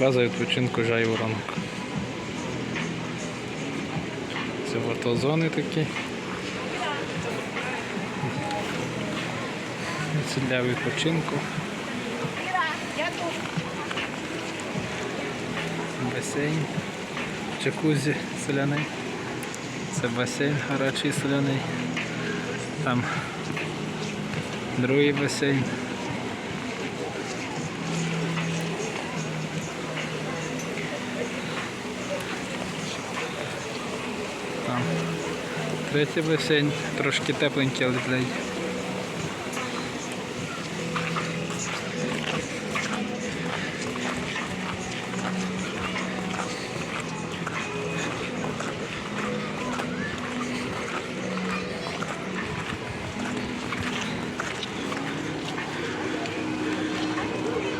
База відпочинку Жайворонок. Це фотозони такі. Це для відпочинку. Басейн, джакузі соляний. Це басейн гарячий соляний. Там другий басейн. Там третій басейн, трошки тепленький, але для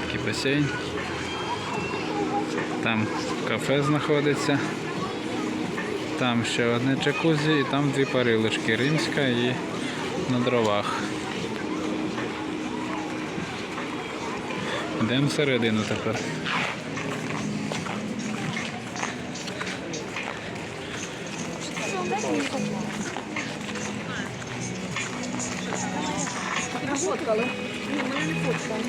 такий басейн. Там кафе знаходиться. Там ще одне джакузі і там дві парилочки римська і на дровах. Йдемо всередину тепер. Фоткали. Ні, мене не фоткали.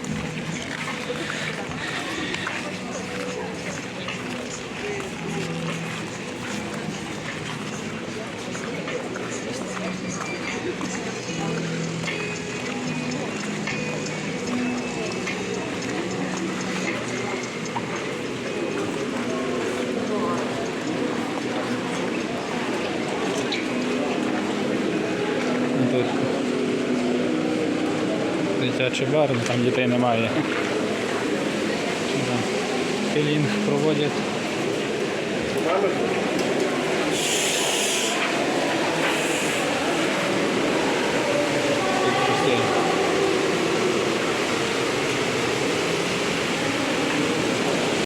Тут дитячий бар, там дітей немає. Пілінг проводять.